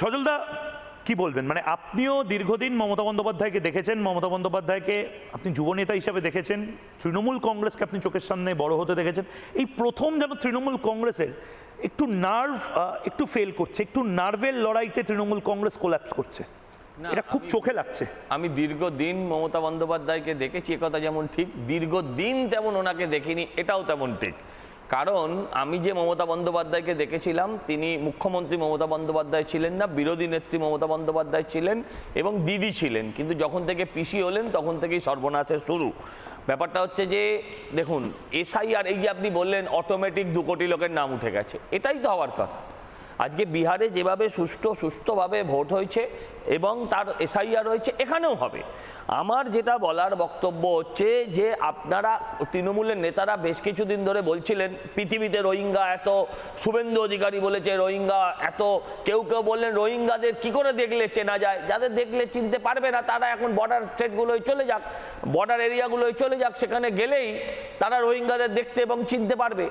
সজলদা কি বলবেন? মানে আপনিও দীর্ঘদিন মমতা বন্দ্যোপাধ্যায়কে দেখেছেন। মমতা বন্দ্যোপাধ্যায়কে আপনি যুবনেতা হিসাবে দেখেছেন। তৃণমূল কংগ্রেসকে আপনি চোখের সামনে বড় হতে দেখেছেন। এই প্রথম যেন তৃণমূল কংগ্রেসের একটু নার্ভ একটু ফেল করছে একটু নার্ভের লড়াইতে তৃণমূল কংগ্রেস কোল্যাপস করছে। এটা খুব চোখে লাগছে। আমি দীর্ঘদিন মমতা বন্দ্যোপাধ্যায়কে দেখেছি একথা যেমন ঠিক দীর্ঘদিন তেমন ওনাকে দেখিনি এটাও তেমন ঠিক। কারণ আমি যে মমতা বন্দ্যোপাধ্যায়কে দেখেছিলাম, তিনি মুখ্যমন্ত্রী মমতা বন্দ্যোপাধ্যায় ছিলেন না, বিরোধী নেত্রী মমতা বন্দ্যোপাধ্যায় ছিলেন এবং দিদি ছিলেন। কিন্তু যখন থেকে পিসি হলেন, তখন থেকেই সর্বনাশের শুরু। ব্যাপারটা হচ্ছে যে, দেখুন, এসআইআর এই যে আপনি বললেন অটোমেটিক দু কোটি লোকের নাম উঠে গেছে। এটাই তো হওয়ার কথা। আজকে বিহারে যেভাবে সুষ্ঠু, সুস্থভাবে ভোট হয়েছে এবং তার এসআইআর হয়েছে এখানেও হবে। আমার যেটা বলার বক্তব্য হচ্ছে যে আপনারা তৃণমূলের নেতারা বেশ কিছুদিন ধরে বলছিলেন, পৃথিবীতে রোহিঙ্গা এত, শুভেন্দু অধিকারী বলেছে রোহিঙ্গা এত, কেউ কেউ বললেন রোহিঙ্গাদের কি করে দেখলে চেনা যায়? যাদের দেখলে চিনতে পারবে না, তারা এখন বর্ডার স্টেটগুলোয় চলে যাক বর্ডার এরিয়াগুলোয় চলে যাক, সেখানে গেলেই তারা রোহিঙ্গাদের দেখতে এবং চিনতে পারবে।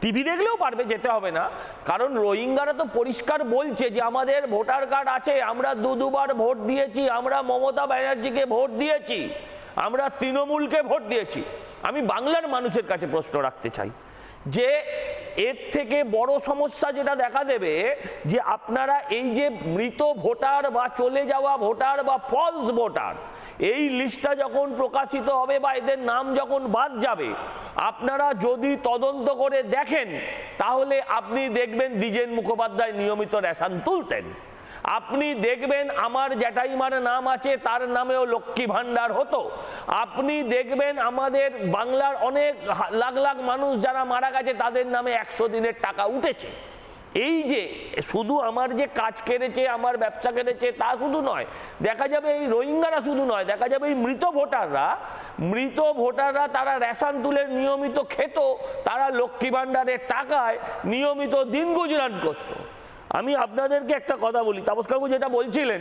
টিভি দেখলেও পারবে, যেতে হবে না। কারণ রোহিঙ্গারা তো পরিষ্কার বলছে যে আমাদের ভোটার কার্ড আছে, আমরা দু দুবার ভোট দিয়েছি, আমরা মমতা ব্যানার্জিকে ভোট দিয়েছি, আমরা তৃণমূলকে ভোট দিয়েছি। আমি বাংলার মানুষের কাছে প্রশ্ন রাখতে চাই। যে এর থেকে বড় সমস্যা যেটা দেখা দেবে, যে আপনারা এই যে মৃত ভোটার বা চলে যাওয়া ভোটার বা ফলস ভোটার, এই লিস্টটা যখন প্রকাশিত হবে বা এদের নাম যখন বাদ যাবে, আপনারা যদি তদন্ত করে দেখেন, তাহলে আপনি দেখবেন দ্বিজেন মুখোপাধ্যায় নিয়মিত রেশন তুলতেন। আপনি দেখবেন আমার জ্যাঠাইমার নাম আছে, তার নামেও লক্ষ্মী ভাণ্ডার হতো। আপনি দেখবেন আমাদের বাংলার অনেক লাখ লাখ মানুষ যারা মারা গেছে, তাদের নামে একশো দিনের টাকা উঠেছে। এই যে, শুধু আমার যে কাজ কেড়েছে, আমার ব্যবসা কেড়েছে, তা শুধু নয়, দেখা যাবে এই রোহিঙ্গারা শুধু নয়, দেখা যাবে এই মৃত ভোটাররা মৃত ভোটাররা তারা রেশন তুলে নিয়মিত খেত, তারা লক্ষ্মী ভাণ্ডারের টাকায় নিয়মিত দিন গুজরান করতো। আমি আপনাদেরকে একটা কথা বলি। তাপস কাকু যেটা বলছিলেন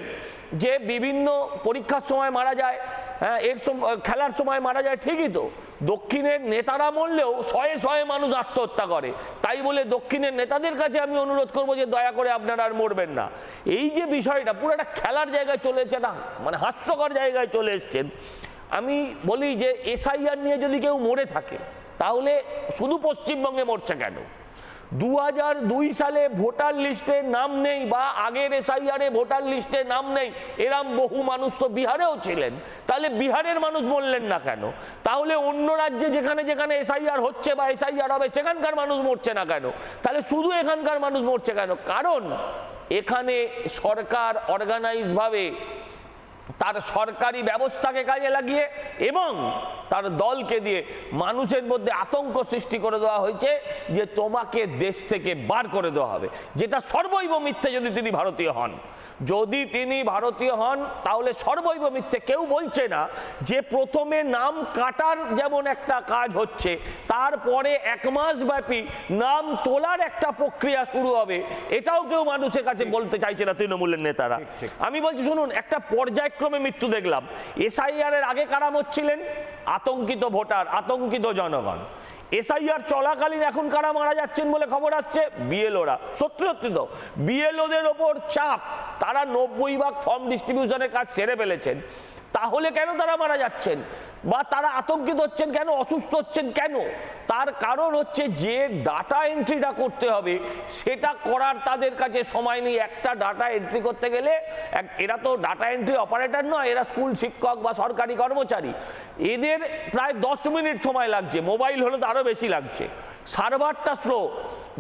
যে বিভিন্ন পরীক্ষার সময় মারা যায় হ্যাঁ এর খেলার সময় মারা যায় ঠিকই তো। দক্ষিণের নেতারা মরলেও শয়ে শয়ে মানুষ আত্মহত্যা করে। তাই বলে দক্ষিণের নেতাদের কাছে আমি অনুরোধ করব যে দয়া করে আপনারা আর মরবেন না। এই যে বিষয়টা, পুরো একটা খেলার জায়গায় চলে না মানে হাস্যকর জায়গায় চলে এসছেন। আমি বলি যে এসআইআর নিয়ে যদি কেউ মরে থাকে, তাহলে শুধু পশ্চিমবঙ্গে মরছে কেন? দু দুই সালে ভোটার লিস্টে নাম নেই বা আগের এসআইআরে ভোটার লিস্টে নাম নেই, এরম বহু মানুষ তো বিহারেও ছিলেন। তাহলে বিহারের মানুষ বললেন না কেন? তাহলে অন্য রাজ্যে যেখানে যেখানে এসআইআর হচ্ছে বা এসআইআর হবে, সেখানকার মানুষ মরছে না কেন? তাহলে শুধু এখানকার মানুষ মরছে কেন? কারণ এখানে সরকার অর্গানাইজভাবে তার সরকারি ব্যবস্থাকে কাজে লাগিয়ে এবং তার দলকে দিয়ে মানুষের মধ্যে আতঙ্ক সৃষ্টি করে দেওয়া হয়েছে যে তোমাকে দেশ থেকে বার করে দেওয়া হবে। যেটা সর্বৈব মিথ্যে যদি তিনি ভারতীয় হন। যদি তিনি ভারতীয় হন তাহলে সর্বৈব মিথ্যে কেউ বলছে না যে প্রথমে নাম কাটার যেমন একটা কাজ হচ্ছে তারপরে এক মাস ব্যাপী নাম তোলার একটা প্রক্রিয়া শুরু হবে। এটাও কেউ মানুষের কাছে বলতে চাইছে না তৃণমূলের নেতারা। আমি বলছি শুনুন একটা পর্যায়ক্রমে মৃত্যু দেখলাম। এসআইআর এর আগে কারা মরছিলেন? আতঙ্কিত ভোটার, আতঙ্কিত জনগণ। এসআইআর চলাকালীন এখন কারা মারা যাচ্ছেন বলে খবর আসছে? বিএলওরা। সত্যি সত্যি তো, বিএলওদের ওপর চাপ। তারা নব্বই ভাগ ফর্ম ডিস্ট্রিবিউশনের কাজ ছেড়ে ফেলেছেন। তাহলে কেন তারা মারা যাচ্ছেন? বা তারা আতঙ্কিত হচ্ছেন কেন? অসুস্থ হচ্ছেন কেন? তার কারণ হচ্ছে যে ডাটা এন্ট্রিটা করতে হবে, সেটা করার তাদের কাছে সময় নেই। একটা ডাটা এন্ট্রি করতে গেলে এরা তো ডাটা এন্ট্রি অপারেটর নয়, এরা স্কুল শিক্ষক বা সরকারি কর্মচারী। এদের প্রায় দশ মিনিট সময় লাগছে মোবাইল হলে তো আরও বেশি লাগছে। সার্ভারটা স্লো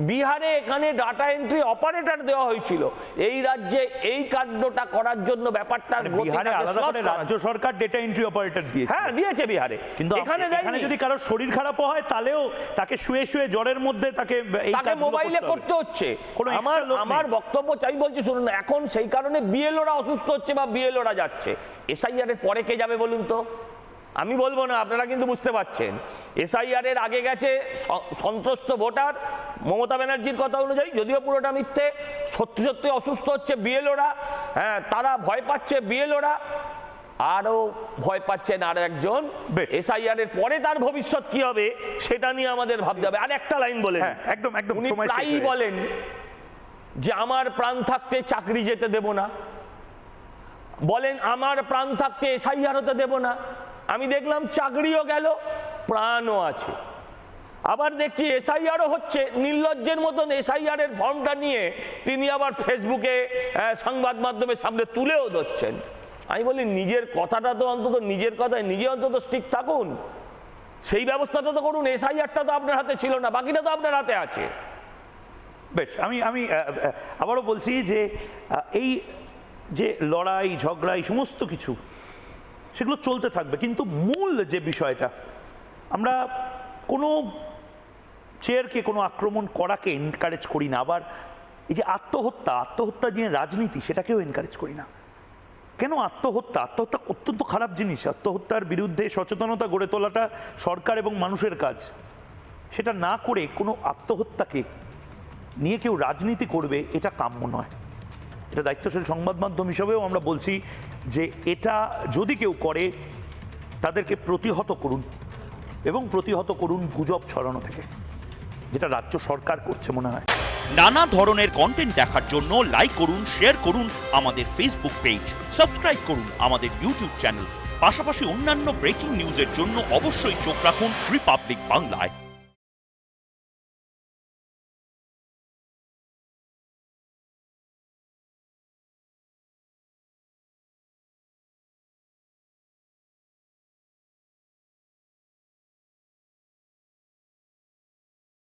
বিহারে এখানে ডাটা এন্ট্রি অপারেটর দেওয়া হয়েছিল। এই রাজ্যে এই কাণ্ডটা করার জন্য ব্যাপারটার মানে বিহারে আলাদা করে রাজ্য সরকার ডেটা এন্ট্রি অপারেটর দিয়েছে। হ্যাঁ দিয়েছে বিহারে। কিন্তু এখানে এখানে যদি কারোর শরীর খারাপও হয় তাহলেও তাকে শুয়ে শুয়ে জ্বরের মধ্যে তাকে এই তাকে মোবাইলে করতে হচ্ছে। আমার আমার বক্তব্য চাই বলছি শুনুন এখন সেই কারণে বিএলওরা অসুস্থ হচ্ছে বা বিএলওরা যাচ্ছে। এসআইআর এর পরে কে যাবে বলুন তো? আমি বলব না আপনারা কিন্তু বুঝতে পারছেন। এসআইআর এর আগে গেছে সন্ত্রস্ত ভোটার মমতা ব্যানার্জির কথা অনুযায়ী যদিও পুরোটা মিথ্যে সত্যি সত্যি অসুস্থ হচ্ছে বিএলওরা হ্যাঁ তারা ভয় পাচ্ছে বিএলওরা আরও ভয় পাচ্ছেন আর একজন। এসআইআর এর পরে তার ভবিষ্যৎ কি হবে সেটা নিয়ে আমাদের ভাবতে হবে। আর একটা লাইন বলে হ্যাঁ একদম একদম উনি প্রায়ই বলেন যে আমার প্রাণ থাকতে চাকরি যেতে দেব না। বলেন আমার প্রাণ থাকতে এসআইআর হতে দেব না। আমি দেখলাম চাকরিও গেল, প্রাণও আছে। আবার দেখছি এসআইআরও হচ্ছে, নির্লজ্জের মতন এসআইআর এর ফর্মটা নিয়ে তিনি আবার ফেসবুকে সংবাদ মাধ্যমের সামনে তুলেও ধরছেন। আমি বলি, নিজের কথাটা তো অন্তত, নিজের কথায় নিজে অন্তত স্টিক থাকুন। সেই ব্যবস্থাটা তো করুন, এসআইআরটা তো আপনার হাতে ছিল না, বাকিটা তো আপনার হাতে আছে। বেশ, আমি আমি আবারও বলছি যে এই যে লড়াই, ঝগড়া, এই সমস্ত কিছু সেগুলো চলতে থাকবে। কিন্তু মূল যে বিষয়টা, আমরা কোনো চেয়ারকে কোনো আক্রমণ করাকে এনকারেজ করি না। আবার এই যে আত্মহত্যা আত্মহত্যা যে রাজনীতি, সেটাকেও এনকারেজ করি না। কেন আত্মহত্যা? আত্মহত্যা অত্যন্ত খারাপ জিনিস। আত্মহত্যার বিরুদ্ধে সচেতনতা গড়ে তোলাটা সরকার এবং মানুষের কাজ। সেটা না করে কোনো আত্মহত্যাকে নিয়ে কেউ রাজনীতি করবে, এটা কাম্য নয়। এটা দায়িত্বশীল সংবাদ মাধ্যম হিসেবেও আমরা বলছি যে এটা যদি কেউ করে, তাদেরকে প্রতিহত করুন এবং প্রতিহত করুন গুজব ছড়ানো থেকে, যেটা রাজ্য সরকার করছে মনে হয়। নানা ধরনের কন্টেন্ট দেখার জন্য লাইক করুন শেয়ার করুন আমাদের ফেসবুক পেজ সাবস্ক্রাইব করুন আমাদের ইউটিউব চ্যানেল পাশাপাশি অন্যান্য ব্রেকিং নিউজের জন্য অবশ্যই চোখ রাখুন রিপাবলিক বাংলায়